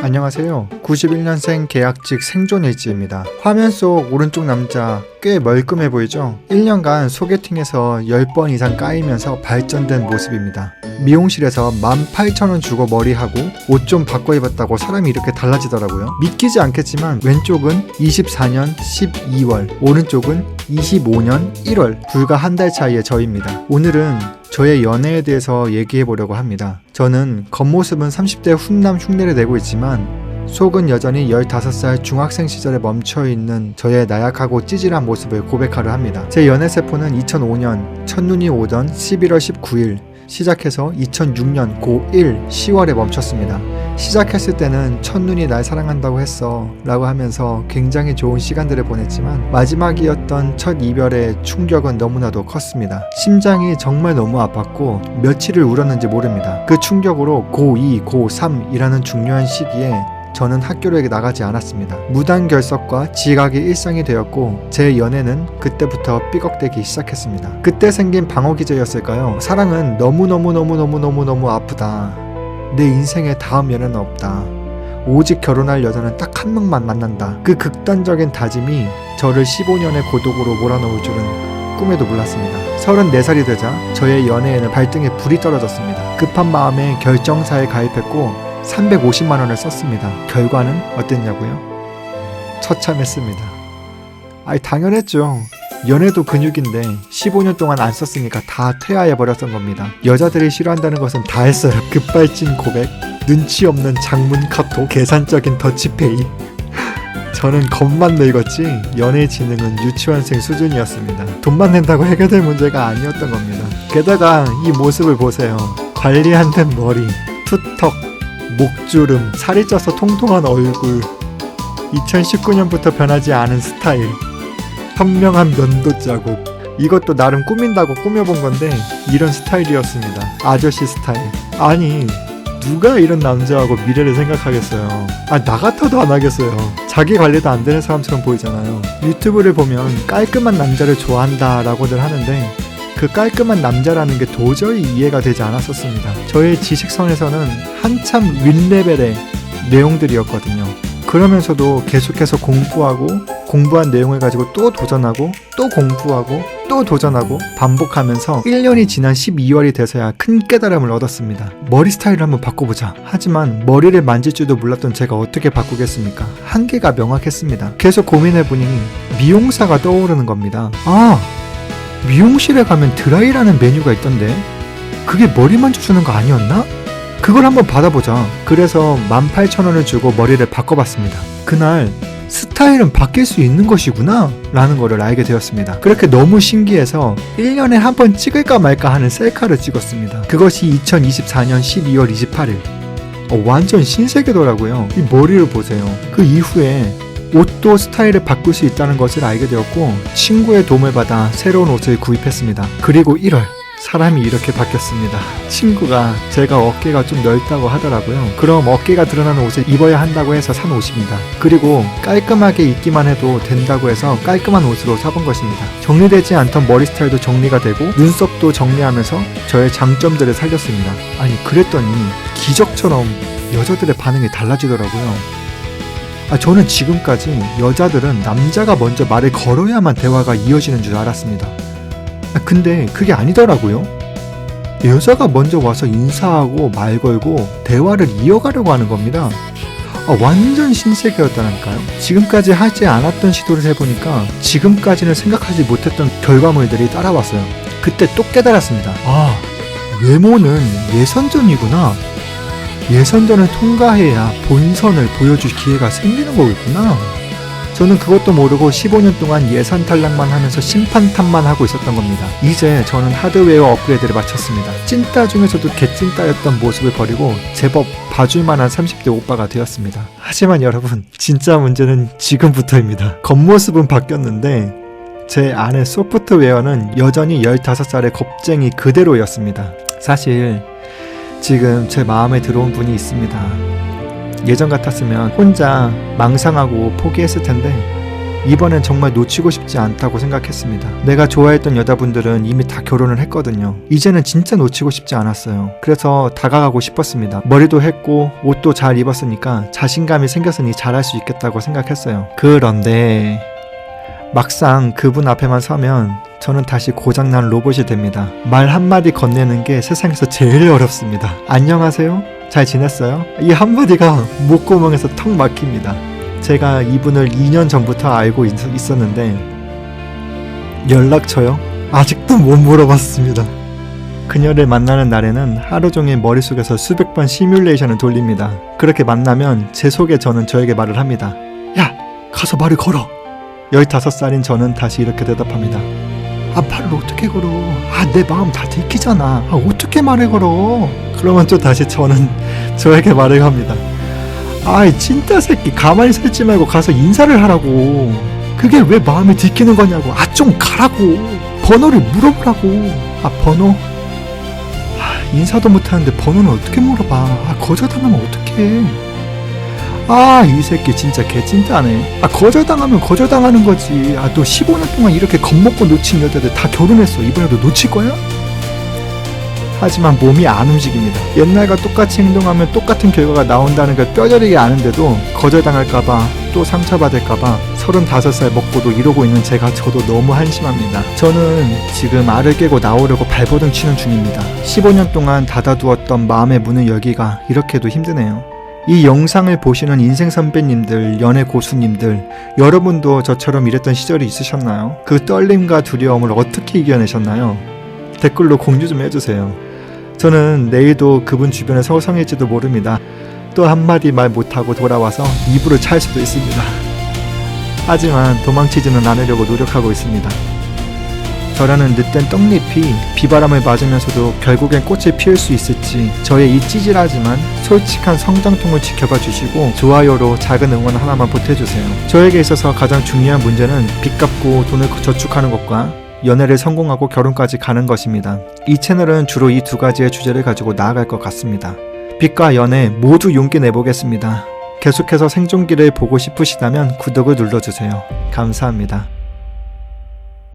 안녕하세요. 91년생 계약직 생존 일지입니다. 화면 속 오른쪽 남자 꽤 멀끔해 보이죠? 1년간 소개팅에서 10번 이상 까이면서 발전된 모습입니다. 미용실에서 18,000원 주고 머리하고 옷 좀 바꿔 입었다고 사람이 이렇게 달라지더라고요. 믿기지 않겠지만 왼쪽은 24년 12월, 오른쪽은 25년 1월, 불과 한 달 차이의 저입니다. 오늘은 저의 연애에 대해서 얘기해 보려고 합니다. 저는 겉모습은 30대 훈남 흉내를 내고 있지만 속은 여전히 15살 중학생 시절에 멈춰 있는 저의 나약하고 찌질한 모습을 고백하려 합니다. 제 연애 세포는 2005년 첫눈이 오던 11월 19일 시작해서 2006년 고1 10월에 멈췄습니다. 시작했을 때는 첫눈이 날 사랑한다고 했어 라고 하면서 굉장히 좋은 시간들을 보냈지만 마지막이었던 첫 이별의 충격은 너무나도 컸습니다. 심장이 정말 너무 아팠고 며칠을 울었는지 모릅니다. 그 충격으로 고2, 고3이라는 중요한 시기에 저는 학교를 나가지 않았습니다. 무단 결석과 지각이 일상이 되었고 제 연애는 그때부터 삐걱대기 시작했습니다. 그때 생긴 방어 기제였을까요? 사랑은 너무너무너무너무너무너무 아프다. 내 인생에 다음 연애는 없다. 오직 결혼할 여자는 딱 한 명만 만난다. 그 극단적인 다짐이 저를 15년의 고독으로 몰아넣을 줄은 꿈에도 몰랐습니다. 34살이 되자 저의 연애에는 발등에 불이 떨어졌습니다. 급한 마음에 결정사에 가입했고 350만 원을 썼습니다. 결과는 어땠냐고요? 처참했습니다. 아이 당연했죠. 연애도 근육인데 15년 동안 안 썼으니까 다 퇴화해 버렸던 겁니다. 여자들이 싫어한다는 것은 다 했어요. 급발진 고백, 눈치 없는 장문 카톡, 계산적인 더치페이. 저는 겁만 늙었지 연애 지능은 유치원생 수준이었습니다. 돈만 낸다고 해결될 문제가 아니었던 겁니다. 게다가 이 모습을 보세요. 관리 안된 머리, 투턱, 목주름, 살이 쪄서 통통한 얼굴, 2019년부터 변하지 않은 스타일, 현명한 면도 자국. 이것도 나름 꾸민다고 꾸며본 건데 이런 스타일이었습니다. 아저씨 스타일. 아니 누가 이런 남자하고 미래를 생각하겠어요. 아 나 같아도 안 하겠어요. 자기 관리도 안 되는 사람처럼 보이잖아요. 유튜브를 보면 깔끔한 남자를 좋아한다라고들 하는데 그 깔끔한 남자라는 게 도저히 이해가 되지 않았었습니다. 저의 지식선에서는 한참 윗레벨의 내용들이었거든요. 그러면서도 계속해서 공부하고 공부한 내용을 가지고 또 도전하고 또 공부하고 또 도전하고 반복하면서 1년이 지난 12월이 돼서야 큰 깨달음을 얻었습니다. 머리 스타일을 한번 바꿔보자. 하지만 머리를 만질 줄도 몰랐던 제가 어떻게 바꾸겠습니까? 한계가 명확했습니다. 계속 고민해보니 미용사가 떠오르는 겁니다. 아, 미용실에 가면 드라이라는 메뉴가 있던데 그게 머리 만져주는 거 아니었나? 그걸 한번 받아보자. 그래서 18,000원을 주고 머리를 바꿔봤습니다. 그날 스타일은 바뀔 수 있는 것이구나 라는 거를 알게 되었습니다. 그렇게 너무 신기해서 1년에 한 번 찍을까 말까 하는 셀카를 찍었습니다. 그것이 2024년 12월 28일. 어, 완전 신세계더라고요. 이 머리를 보세요. 그 이후에 옷도 스타일을 바꿀 수 있다는 것을 알게 되었고 친구의 도움을 받아 새로운 옷을 구입했습니다. 그리고 1월 사람이 이렇게 바뀌었습니다. 친구가 제가 어깨가 좀 넓다고 하더라고요. 그럼 어깨가 드러나는 옷을 입어야 한다고 해서 산 옷입니다. 그리고 깔끔하게 입기만 해도 된다고 해서 깔끔한 옷으로 사본 것입니다. 정리되지 않던 머리 스타일도 정리가 되고 눈썹도 정리하면서 저의 장점들을 살렸습니다. 아니 그랬더니 기적처럼 여자들의 반응이 달라지더라고요. 아, 저는 지금까지 여자들은 남자가 먼저 말을 걸어야만 대화가 이어지는 줄 알았습니다. 아, 근데 그게 아니더라고요. 여자가 먼저 와서 인사하고 말 걸고 대화를 이어가려고 하는 겁니다. 아, 완전 신세계였다니까요. 지금까지 하지 않았던 시도를 해보니까 지금까지는 생각하지 못했던 결과물들이 따라왔어요. 그때 또 깨달았습니다. 아, 외모는 예선전이구나. 예선전을 통과해야 본선을 보여줄 기회가 생기는 거겠구나. 저는 그것도 모르고 15년 동안 예선 탈락만 하면서 심판 탓만 하고 있었던 겁니다. 이제 저는 하드웨어 업그레이드를 마쳤습니다. 찐따 중에서도 개찐따였던 모습을 버리고 제법 봐줄 만한 30대 오빠가 되었습니다. 하지만 여러분, 진짜 문제는 지금부터입니다. 겉모습은 바뀌었는데 제 안의 소프트웨어는 여전히 15살의 겁쟁이 그대로였습니다. 사실 지금 제 마음에 들어온 분이 있습니다. 예전 같았으면 혼자 망상하고 포기했을 텐데 이번엔 정말 놓치고 싶지 않다고 생각했습니다. 내가 좋아했던 여자분들은 이미 다 결혼을 했거든요. 이제는 진짜 놓치고 싶지 않았어요. 그래서 다가가고 싶었습니다. 머리도 했고 옷도 잘 입었으니까 자신감이 생겼으니 잘할 수 있겠다고 생각했어요. 그런데 막상 그분 앞에만 서면 저는 다시 고장난 로봇이 됩니다. 말 한마디 건네는 게 세상에서 제일 어렵습니다. 안녕하세요? 잘 지냈어요? 이 한마디가 목구멍에서 턱 막힙니다. 제가 이분을 2년 전부터 알고 있, 있었는데 연락처요? 아직도 못 물어봤습니다. 그녀를 만나는 날에는 하루 종일 머릿속에서 수백 번 시뮬레이션을 돌립니다. 그렇게 만나면 제 속에 저는 저에게 말을 합니다. 야, 가서 말을 걸어. 15살인 저는 다시 이렇게 대답합니다. 아, 말을 어떻게 걸어? 아, 내 마음 다 들키잖아. 아, 어떻게 말을 걸어? 그러면 또 다시 저는 저에게 말을 합니다. 아이, 찐따 새끼. 가만히 서 있지 말고 가서 인사를 하라고. 그게 왜 마음에 들키는 거냐고. 아, 좀 가라고. 번호를 물어보라고. 아, 번호? 아, 인사도 못하는데 번호는 어떻게 물어봐. 아, 거절당하면 어떡해. 아, 이 새끼 진짜 개찐따네. 아, 거절당하면 거절당하는 거지. 아, 너 15년 동안 이렇게 겁먹고 놓친 여자들 다 결혼했어. 이번에도 놓칠 거야? 하지만 몸이 안 움직입니다. 옛날과 똑같이 행동하면 똑같은 결과가 나온다는 걸 뼈저리게 아는데도 거절당할까봐 또 상처받을까봐 35살 먹고도 이러고 있는 제가 저도 너무 한심합니다. 저는 지금 알을 깨고 나오려고 발버둥 치는 중입니다. 15년 동안 닫아두었던 마음의 문을 열기가 이렇게도 힘드네요. 이 영상을 보시는 인생 선배님들, 연애 고수님들, 여러분도 저처럼 이랬던 시절이 있으셨나요? 그 떨림과 두려움을 어떻게 이겨내셨나요? 댓글로 공유 좀 해주세요. 저는 내일도 그분 주변에 서성일지도 모릅니다. 또 한마디 말 못하고 돌아와서 이불을 찰 수도 있습니다. 하지만 도망치지는 않으려고 노력하고 있습니다. 저라는 늦된 떡잎이 비바람을 맞으면서도 결국엔 꽃을 피울 수 있을지 저의 이 찌질하지만 솔직한 성장통을 지켜봐 주시고 좋아요로 작은 응원 하나만 보태주세요. 저에게 있어서 가장 중요한 문제는 빚 갚고 돈을 저축하는 것과 연애를 성공하고 결혼까지 가는 것입니다. 이 채널은 주로 이 두 가지의 주제를 가지고 나아갈 것 같습니다. 빚과 연애 모두 용기 내보겠습니다. 계속해서 생존기를 보고 싶으시다면 구독을 눌러주세요. 감사합니다.